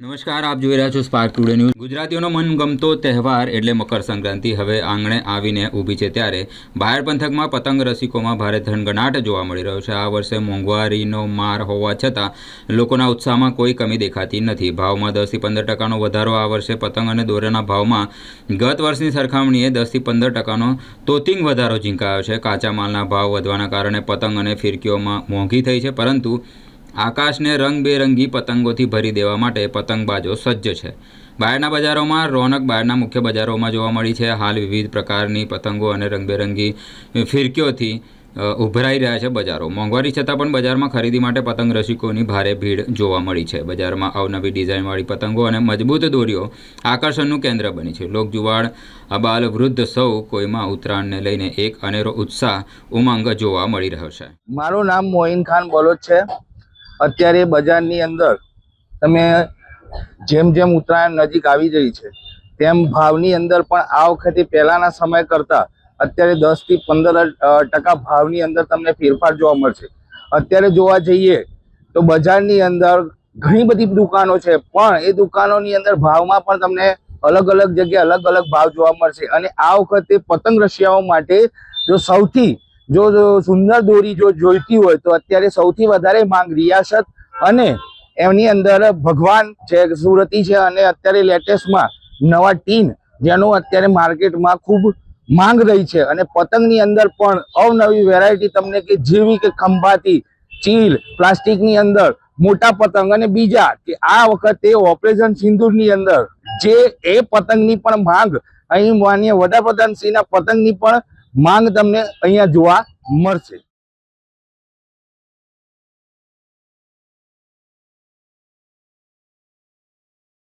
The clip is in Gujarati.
નમસ્કાર, આપ જોઈ રહ્યા છો સ્પાર્ક ટુડે ન્યૂઝ ગુજરાતીઓનો મનગમતો તહેવાર એટલે મકર સંક્રાંતિ. હવે આંગણે આવીને ઊભી છે ત્યારે બહાર પંથકમાં પતંગ રસિકોમાં ભારે ધનગનાટ જોવા મળી રહ્યો છે. આ વર્ષે મોંઘવારીનો માર હોવા છતાં લોકોના ઉત્સાહમાં કોઈ કમી દેખાતી નથી. ભાવમાં દસથી પંદર ટકાનો વધારો આ વર્ષે પતંગ અને દોરાના ભાવમાં. ગત વર્ષની સરખામણીએ દસથી પંદર ટકાનો તોતિંગ વધારો ઝીંકાયો છે. કાચા માલના ભાવ વધવાના કારણે પતંગ અને ફિરકીઓમાં મોંઘી થઈ છે, પરંતુ આકાશને રંગબેરંગી પતંગોથી ભરી દેવા માટે પતંગબાજો સજ્જ છે. બહારના બજારોમાં, રોનક બહારના મુખ્ય બજારોમાં જોવા મળી છે. હાલ વિવિધ પ્રકારની પતંગો અને રંગબેરંગી ફિરકીઓથી ઉભરાઈ રહ્યા છે બજારો. મોંઘવારી છતાં પણ બજારમાં ખરીદી માટે પતંગ રસિકોની ભારે ભીડ જોવા મળી છે. બજારમાં અવનવી ડિઝાઇનવાળી પતંગો અને મજબૂત દોરીઓ આકર્ષણનું કેન્દ્ર બની છે. લોકજુવાળ, અબાલ વૃદ્ધ સૌ કોઈમાં ઉત્તરાયણને લઈને એક અનેરો ઉત્સાહ, ઉમંગ જોવા મળી રહ્યો છે. મારું નામ મોઇન ખાન બલોચ છે. અત્યારે બજારની અંદર તમે જેમ જેમ ઉત્તરાયણ નજીક આવી રહી છે, તેમ ભાવની અંદર પણ આ વખતે પહેલાંના સમય કરતાં અત્યારે દસથી પંદર ટકા ભાવની અંદર તમને ફેરફાર જોવા મળશે. અત્યારે જોવા જઈએ તો બજારની અંદર ઘણી બધી દુકાનો છે, પણ એ દુકાનોની અંદર ભાવમાં પણ તમને અલગ અલગ જગ્યાએ અલગ અલગ ભાવ જોવા મળશે. અને આ વખતે પતંગ રશિયાઓ માટે જો સૌથી જો સુંદર દોરી જો જોઈતી હોય તો અત્યારે સૌથી વધારે માંગ રિયાસત અને એમની અંદર ભગવાન છે, સુરતી છે અને અત્યારે લેટેસ્ટમાં નવા ટીન જેનું અત્યારે માર્કેટમાં ખૂબ માંગ રહી છે. અને પતંગની અંદર પણ અવનવી વેરાયટી તમને કે જેવી કે ખંભાતી, ચીલ, પ્લાસ્ટિકની અંદર મોટા પતંગ અને બીજા કે આ વખતે ઓપરેશન સિંદૂરની અંદર જે એ પતંગની પણ માંગ અહીં માન્ય વડાપ્રધાન શ્રીના પતંગની પણ માંગ તમને અહીંયા જોવા મળશે.